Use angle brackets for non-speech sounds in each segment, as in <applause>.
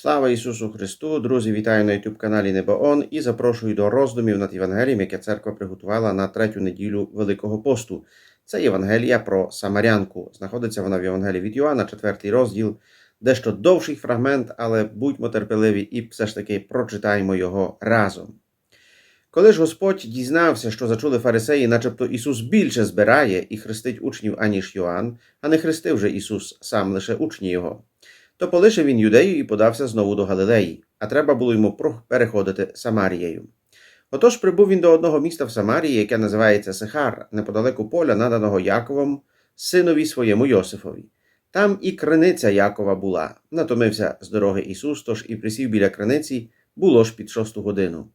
Слава Ісусу Христу! Друзі, вітаю на youtube каналі Небоон і запрошую до роздумів над Євангелієм, яке церква приготувала на третю неділю Великого посту. Це Євангелія про Самарянку. Знаходиться вона в Євангелії від Йоанна, четвертий розділ, дещо довший фрагмент, але будьмо терпеливі і все ж таки прочитаємо його разом. Коли ж Господь дізнався, що зачули фарисеї, начебто Ісус більше збирає і хрестить учнів, аніж Йоанн, а не хрестив же Ісус сам лише учні Його, то полишив він юдею і подався знову до Галилеї, а треба було йому переходити Самарією. Отож прибув він до одного міста в Самарії, яке називається Сихар, неподалеку поля, наданого Яковом, синові своєму Йосифові. Там і криниця Якова була. Натомився з дороги Ісус, тож і присів біля криниці, було ж під шосту годину.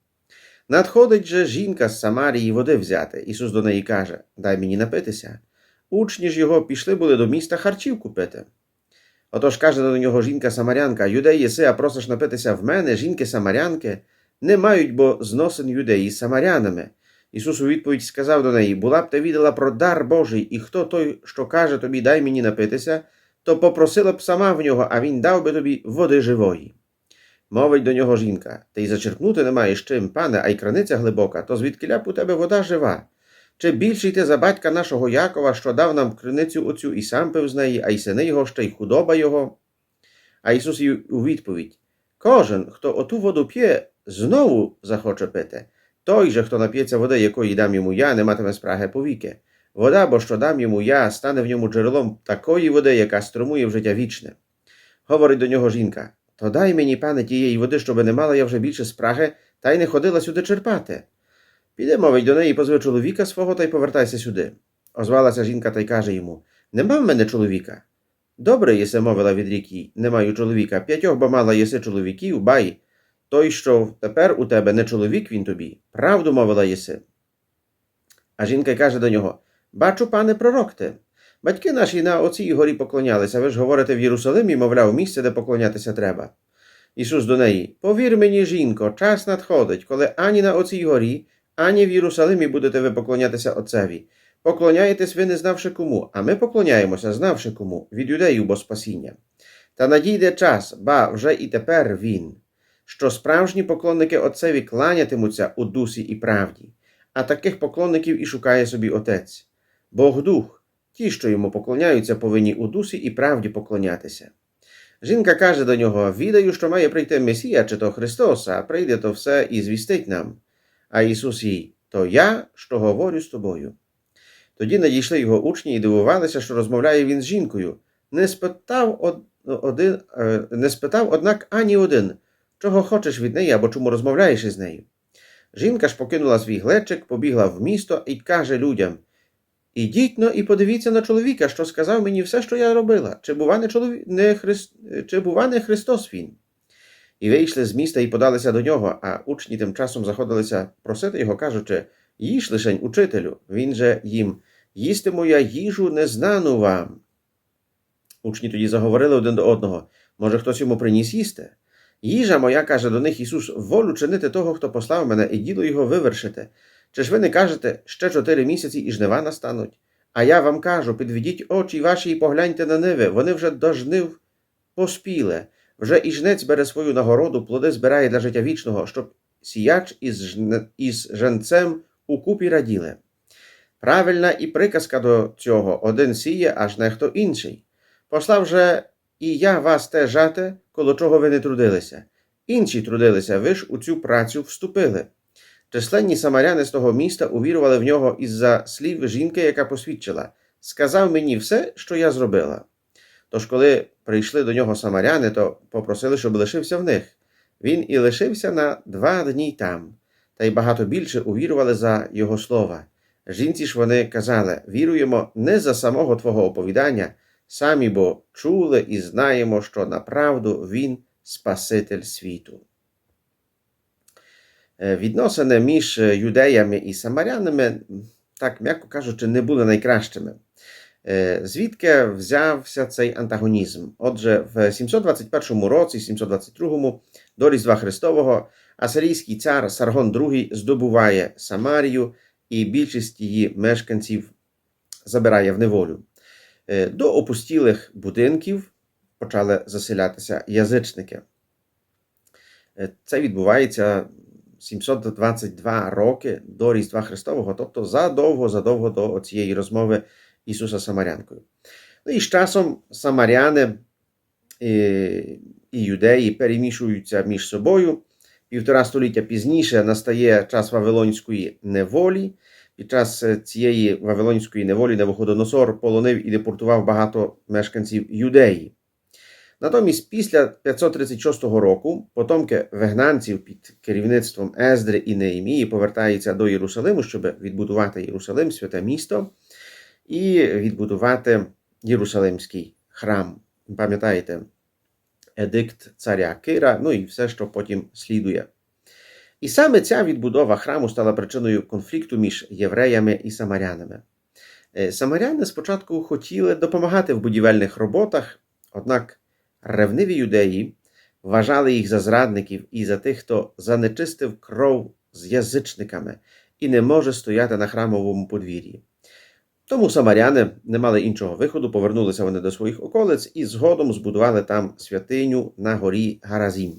Надходить же жінка з Самарії води взяти. Ісус до неї каже: Дай мені напитися. Учні ж його пішли були до міста харчів купити. Отож каже до нього жінка Самарянка: Юдей єси, а просиш напитися в мене, жінки Самарянки, не мають бо зносин юдеї з самарянами. Ісус у відповідь сказав до неї: Була б ти відала про дар Божий, і хто той, що каже тобі, дай мені напитися, то попросила б сама в нього, а він дав би тобі води живої. Мовить до нього жінка: Ти й зачерпнути не маєш чим, пане, а й краниця глибока, то звідкиля б у тебе вода жива. Чи більший ти за батька нашого Якова, що дав нам криницю оцю і сам пив з неї, а й сини його, ще й худоба його? А Ісус їй у відповідь: Кожен, хто оту воду п'є, знову захоче пити. Той же, хто нап'ється води, якої дам йому я, не матиме спраги повіки. Вода, бо що дам йому я, стане в ньому джерелом такої води, яка струмує в життя вічне. Говорить до нього жінка: То дай мені, пане, тієї води, щоби не мала я вже більше спраги, та й не ходила сюди черпати. Піде, мовить до неї, позви чоловіка свого та й повертайся сюди. Озвалася жінка та й каже йому: Нема в мене чоловіка. Добре, єси, мовила від ріки, не маю чоловіка. П'ятьох бо мала єси чоловіків, бай. Той, що тепер у тебе не чоловік він тобі, правду мовила єси. А жінка й каже до нього: Бачу, пане, пророк ти. Батьки наші на оцій горі поклонялися, ви ж говорите в Єрусалимі, мовляв, місце, де поклонятися треба. Ісус до неї: Повір мені, жінко, час надходить, коли ані на оцій горі, ані в Єрусалимі будете ви поклонятися Отцеві. Поклоняєтесь ви, не знавши кому, а ми поклоняємося, знавши кому, від юдеїв бо спасіння. Та надійде час, ба вже і тепер він, що справжні поклонники Отцеві кланятимуться у дусі і правді, а таких поклонників і шукає собі Отець. Бог дух, ті, що йому поклоняються, повинні у дусі і правді поклонятися. Жінка каже до нього: Відаю, що має прийти Месія, чи то Христос, а прийде то все і звістить нам. А Ісус їй, то я, що говорю з тобою. Тоді надійшли його учні і дивувалися, що розмовляє він з жінкою. Не спитав, один... е, не спитав, однак, ані один, чого хочеш від неї або чому розмовляєш із нею. Жінка ж покинула свій глечик, побігла в місто і каже людям: Ідіть но і подивіться на чоловіка, що сказав мені все, що я робила, чи бува не, чолові... не, Христ... чи бува не Христос він. І вийшли з міста і подалися до нього, а учні тим часом заходилися просити його, кажучи: Їж лишень, учителю, він же їм, їстиму я їжу незнану вам. Учні тоді заговорили один до одного може, хтось йому приніс їсти? Їжа моя, каже до них Ісус, волю чинити того, хто послав мене, і діло його вивершити. Чи ж ви не кажете, ще чотири місяці і жнива настануть? А я вам кажу, підведіть очі ваші і погляньте на ниви, вони вже до жнив поспіли. Вже і жнець бере свою нагороду, плоди збирає для життя вічного, щоб сіяч із, жне... із женцем укупі раділи. Правильна і приказка до цього один сіє, аж не хто інший. Послав же і я вас те жати, коло чого ви не трудилися. Інші трудилися, ви ж у цю працю вступили. Численні самаряни з того міста увірували в нього із-за слів жінки, яка посвідчила сказав мені все, що я зробила. Тож, коли прийшли до нього самаряни, то попросили, щоб лишився в них. Він і лишився на два дні там, та й багато більше увірували за його слова. Жінці ж вони казали: віруємо не за самого твого оповідання, самі бо чули і знаємо, що направду він Спаситель світу. Е, Відносини між юдеями і самарянами, так м'яко кажучи, не були найкращими. Е, Звідки взявся цей антагонізм? Отже, в 721 році, 722 до Різдва Христового, асирійський цар Саргон II здобуває Самарію і більшість її мешканців забирає в неволю. Е, До опустілих будинків почали заселятися язичники. Е, Це відбувається 722 роки до Різдва Христового, тобто задовго-задовго до цієї розмови Ісуса Самарянкою. Ну і з часом самаряни і, і юдеї перемішуються між собою. Півтора століття пізніше настає час Вавилонської неволі. Під час цієї Вавилонської неволі Навуходоносор полонив і депортував багато мешканців юдеї. Натомість, після 536 року потомки вигнанців під керівництвом Ездри і Неємії повертаються до Єрусалиму, щоб відбудувати Єрусалим, святе місто, і відбудувати Єрусалимський храм. Пам'ятаєте, едикт царя Кира, ну і все, що потім слідує. І саме ця відбудова храму стала причиною конфлікту між євреями і самарянами. Е, Самаряни спочатку хотіли допомагати в будівельних роботах, однак ревниві юдеї вважали їх за зрадників і за тих, хто занечистив кров з язичниками і не може стояти на храмовому подвір'ї. Тому самаряни не мали іншого виходу, повернулися вони до своїх околиць і згодом збудували там святиню на горі Гаразім.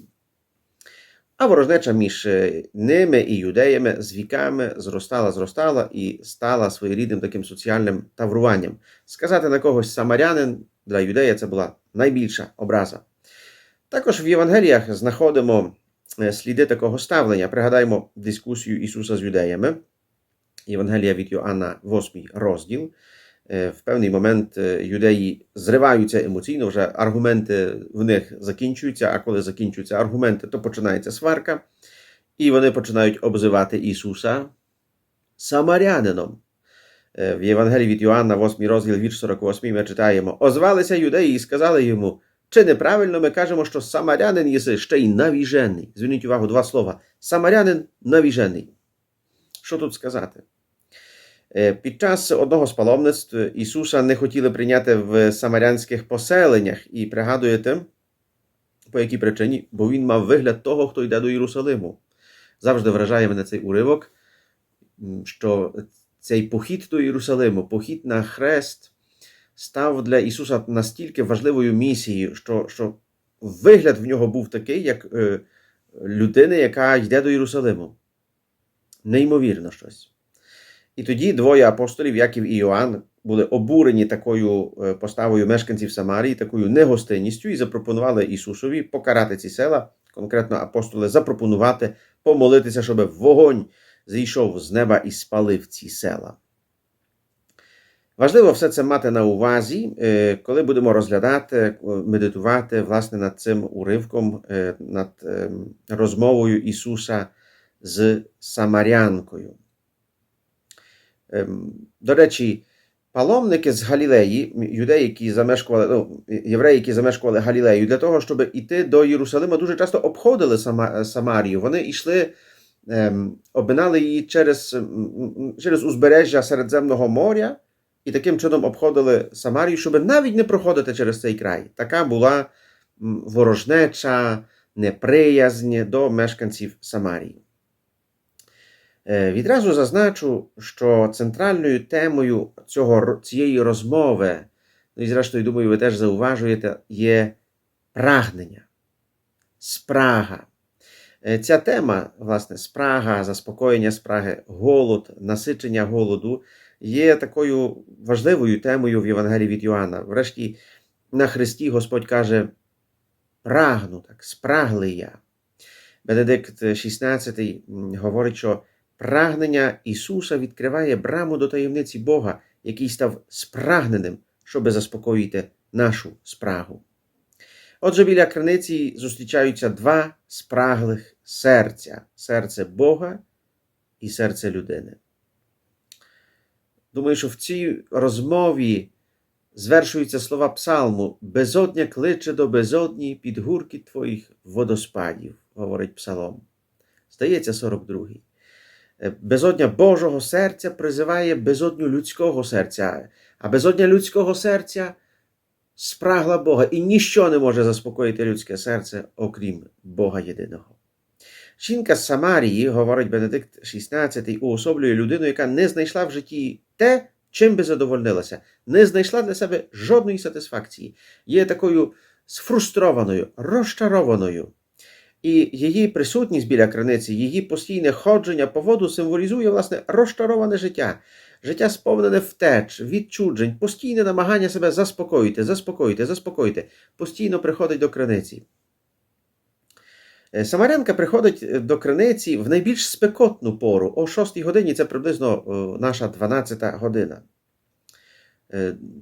А ворожнеча між е, ними і юдеями з віками зростала, зростала і стала своєрідним таким соціальним тавруванням. Сказати на когось самарянин для юдея це була найбільша образа. Також в Євангеліях знаходимо е, сліди такого ставлення. Пригадаємо дискусію Ісуса з юдеями. Євангелія від Йоанна, 8 розділ. Е, В певний момент е, юдеї зриваються емоційно, вже аргументи в них закінчуються, а коли закінчуються аргументи, то починається сварка, і вони починають обзивати Ісуса самарянином. Е, В Євангелії від Йоанна, 8 розділ, вірш 48, ми читаємо: Озвалися юдеї і сказали йому, чи неправильно ми кажемо, що самарянин єси ще й навіжений. Зверніть увагу, два слова: самарянин навіжений. Що тут сказати? Е, Під час одного з паломництв Ісуса не хотіли прийняти в самарянських поселеннях, і пригадуєте, по якій причині? Бо він мав вигляд того, хто йде до Єрусалиму. Завжди вражає мене цей уривок, що цей похід до Єрусалиму, похід на хрест, став для Ісуса настільки важливою місією, що, що вигляд в нього був такий, як е, людини, яка йде до Єрусалиму. Неймовірно щось. І тоді двоє апостолів, Яків і Йоанн, були обурені такою е, поставою мешканців Самарії, такою негостинністю, і запропонували Ісусові покарати ці села. Конкретно апостоли запропонувати помолитися, щоб вогонь зійшов з неба і спалив ці села. Важливо все це мати на увазі, е, коли будемо розглядати, е, медитувати власне над цим уривком, над ем, розмовою Ісуса з Самарянкою. Ем, До речі, паломники з Галілеї, юдеї, які замешкували, ну, євреї, які замешкували Галілею, для того, щоб йти до Єрусалима, дуже часто обходили Сама- Самарію. Вони йшли, ем, обминали її через, через узбережжя Середземного моря і таким чином обходили Самарію, щоб навіть не проходити через цей край. Така була ворожнеча, неприязнь до мешканців Самарії. Е, Відразу зазначу, що центральною темою цього, цієї розмови, ну і зрештою, думаю, ви теж зауважуєте, є прагнення, спрага. Е, Ця тема, власне, спрага, заспокоєння спраги, голод, насичення голоду є такою важливою темою в Євангелії від Йоанна. Врешті на Христі Господь каже: прагну, так, спраглий я. Бенедикт XVI м, говорить, що прагнення Ісуса відкриває браму до таємниці Бога, який став спрагненим, щоби заспокоїти нашу спрагу. Отже, біля криниці зустрічаються два спраглих серця: серце Бога і серце людини. Думаю, що в цій розмові звершуються слова псалму: безодня кличе до безодні під гурки твоїх водоспадів, говорить псалом. Здається, 42-й. Е, Безодня Божого серця призиває безодню людського серця, а безодня людського серця спрагла Бога, і ніщо не може заспокоїти людське серце, окрім Бога єдиного. Жінка з Самарії, говорить Бенедикт XVI, уособлює людину, яка не знайшла в житті те, чим би задовольнилася, не знайшла для себе жодної сатисфакції, є такою сфрустрованою, розчарованою. І її присутність біля криниці, її постійне ходження по воду символізує власне розчароване життя, життя сповнене втеч, відчуджень, постійне намагання себе заспокоїти, заспокоїти, заспокоїти, постійно приходить до криниці. Е, Самарянка приходить е, до криниці в найбільш спекотну пору, о 6 годині це приблизно е, наша 12 година.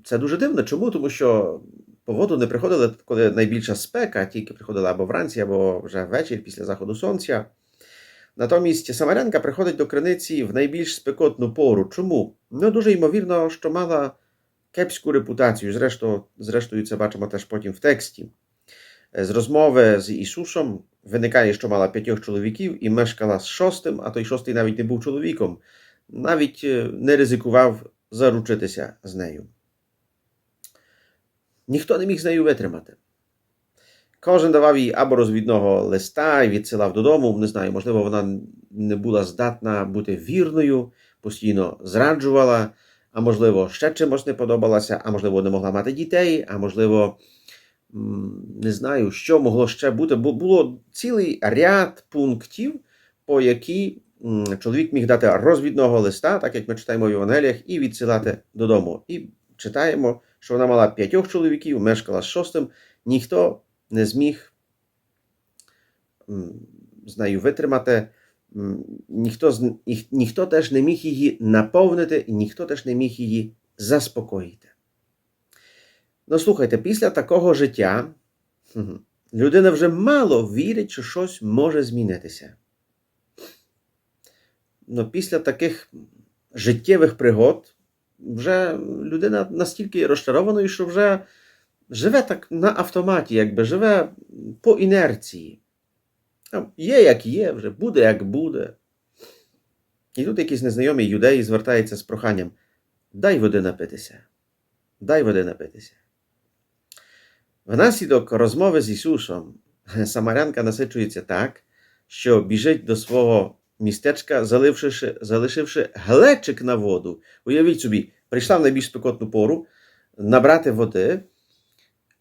Це дуже дивно. Чому? Тому що по воду не приходили, коли найбільша спека, тільки приходила або вранці, або вже ввечері після заходу сонця. Натомість Самарянка приходить до криниці в найбільш спекотну пору. Чому? Ну, дуже ймовірно, що мала кепську репутацію. Зрештою, зрештою, це бачимо теж потім в тексті. З розмови з Ісусом виникає, що мала п'ятьох чоловіків і мешкала з шостим, а той шостий навіть не був чоловіком, навіть е, не ризикував заручитися з нею. Ніхто не міг з нею витримати. Кожен давав їй або розвідного листа і відсилав додому. Не знаю, можливо, вона не була здатна бути вірною, постійно зраджувала, а можливо, ще чимось не подобалася, а можливо, не могла мати дітей, а можливо, не знаю, що могло ще бути. Бо було цілий ряд пунктів, по які чоловік міг дати розвідного листа, так як ми читаємо в Євангеліях, і відсилати додому. І читаємо, що вона мала п'ятьох чоловіків, мешкала з шостим, ніхто не зміг з нею витримати. Ніхто, ніхто теж не міг її наповнити, і ніхто теж не міг її заспокоїти. Ну, слухайте, після такого життя людина вже мало вірить, що щось може змінитися. Ну, після таких життєвих пригод вже людина настільки розчарованою, що вже живе так на автоматі, якби живе по інерції. Є, як є, вже буде, як буде. І тут якийсь незнайомий юдей звертається з проханням: дай води напитися. Дай води напитися. Внаслідок розмови з Ісусом <laughs> Самарянка насичується так, що біжить до свого містечка, залишивши, залишивши глечик на воду. Уявіть собі, прийшла в найбільш спекотну пору набрати води,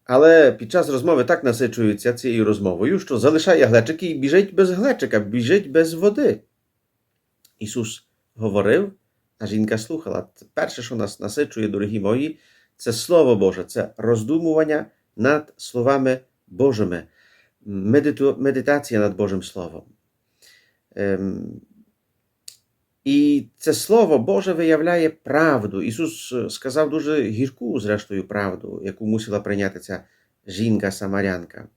але під час розмови так насичується цією розмовою, що залишає глечик і біжить без глечика, біжить без води. Ісус говорив, а жінка слухала. Перше, що нас насичує, дорогі мої, це Слово Боже, це роздумування над словами Божими, медитація над Божим Словом. Ем, і це Слово Боже виявляє правду. Ісус е, сказав дуже гірку, зрештою, правду, яку мусила прийняти ця жінка-самарянка.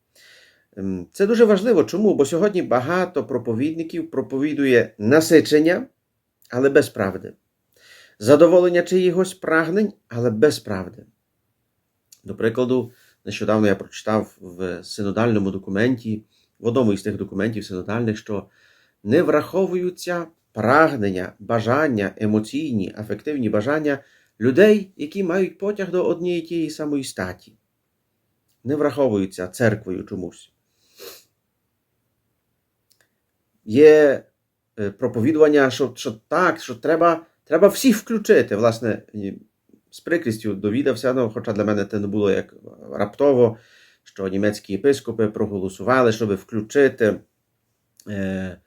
Ем, Це дуже важливо. Чому? Бо сьогодні багато проповідників проповідує насичення, але без правди. Задоволення чиїгось прагнень, але без правди. До прикладу, нещодавно я прочитав в синодальному документі, в одному із тих документів синодальних, що не враховуються прагнення, бажання, емоційні, афективні бажання людей, які мають потяг до однієї тієї самої статі. Не враховуються церквою чомусь. Є е, проповідування, що, що так, що треба, треба всіх включити. Власне, з прикрістю довідався, ну, хоча для мене це не було як раптово, що німецькі єпископи проголосували, щоб включити е,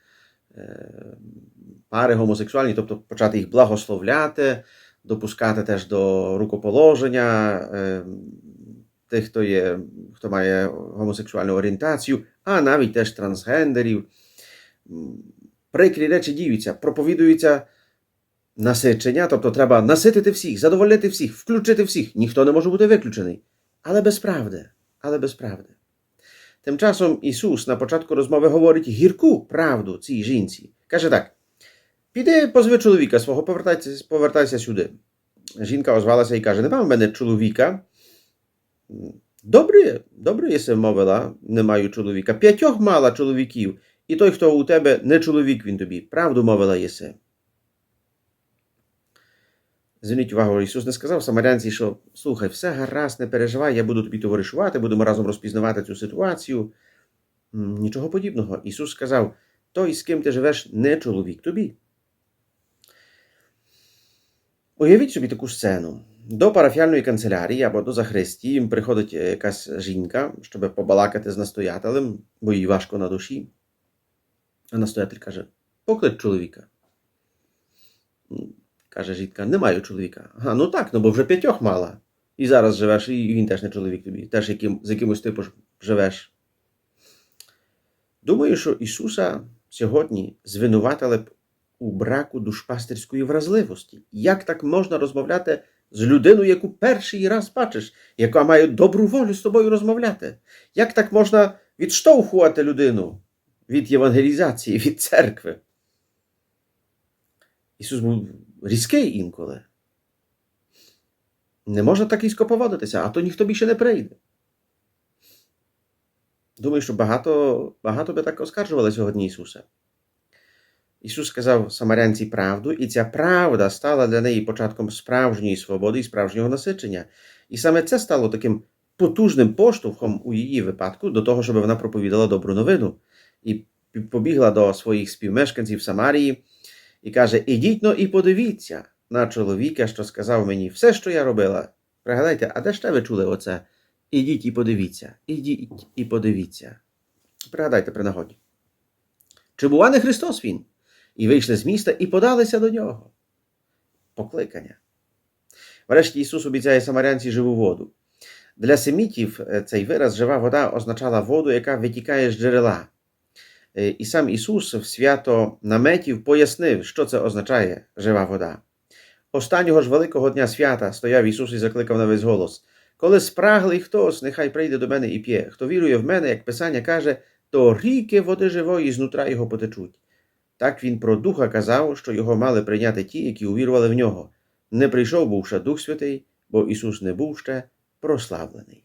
пари гомосексуальні, тобто почати їх благословляти, допускати теж до рукоположення е, тих, хто, є, хто має гомосексуальну орієнтацію, а навіть теж трансгендерів. Прикрі речі діються, проповідуються насичення, тобто треба наситити всіх, задовольнити всіх, включити всіх. Ніхто не може бути виключений. Але без правди. Але без правди. Тим часом Ісус на початку розмови говорить гірку правду цій жінці. Каже так: піди позви чоловіка свого, повертайся, повертайся сюди. Жінка озвалася і каже: Нема в мене чоловіка. Добре, добре, єси мовила, не маю чоловіка. П'ятьох мала чоловіків, і той, хто у тебе не чоловік, він тобі. Правду мовила єси. Зверніть увагу, Ісус не сказав самарянці, що слухай, все гаразд, не переживай, я буду тобі товаришувати, будемо разом розпізнавати цю ситуацію. Нічого подібного. Ісус сказав: той, з ким ти живеш, не чоловік тобі. Уявіть собі таку сцену. До парафіальної канцелярії або до Захристії приходить е, якась жінка, щоб побалакати з настоятелем, бо їй важко на душі. А настоятель каже: поклич чоловіка. Каже жінка, не маю чоловіка. Ага, ну так, ну бо вже п'ятьох мала. І зараз живеш, і він теж не чоловік тобі, теж яким, з якимось типу живеш. Думаю, що Ісуса сьогодні звинуватили б у браку душпастерської вразливості. Як так можна розмовляти з людиною, яку перший раз бачиш, яка має добру волю з тобою розмовляти? Як так можна відштовхувати людину від євангелізації, від церкви? Ісус був різкий інколи. Не можна так різко поводитися, а то ніхто більше не прийде. Думаю, що багато, багато би так оскаржували сьогодні Ісуса. Ісус сказав Самарянці правду, і ця правда стала для неї початком справжньої свободи і справжнього насичення. І саме це стало таким потужним поштовхом у її випадку до того, щоб вона проповідала добру новину. І побігла до своїх співмешканців Самарії і каже: Ідіть но і подивіться на чоловіка, що сказав мені все, що я робила. Пригадайте, а де ще ви чули оце? Ідіть і подивіться, ідіть і подивіться. Пригадайте при нагоді. Чи бува не Христос Він? І вийшли з міста і подалися до нього. Покликання. Врешті Ісус обіцяє самарянці живу воду. Для семітів е, цей вираз жива вода означала воду, яка витікає з джерела. Е, І сам Ісус в свято наметів пояснив, що це означає жива вода. Останнього ж великого дня свята стояв Ісус і закликав на весь голос. Коли спраглий хтось, нехай прийде до мене і п'є. Хто вірує в мене, як Писання каже, то ріки води живої знутра його потечуть. Так він про духа казав, що його мали прийняти ті, які увірували в нього. Не прийшов був ще Дух Святий, бо Ісус не був ще прославлений.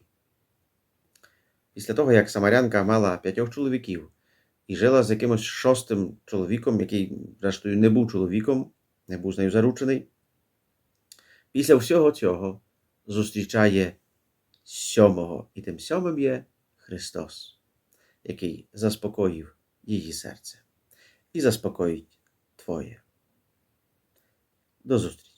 Після того, як Самарянка мала п'ятьох чоловіків і жила з якимось шостим чоловіком, який, зрештою, не був чоловіком, не був з нею заручений, після всього цього зустрічає сьомого, і тим сьомим є Христос, який заспокоїв її серце і заспокоїть Твоє. До зустрічі!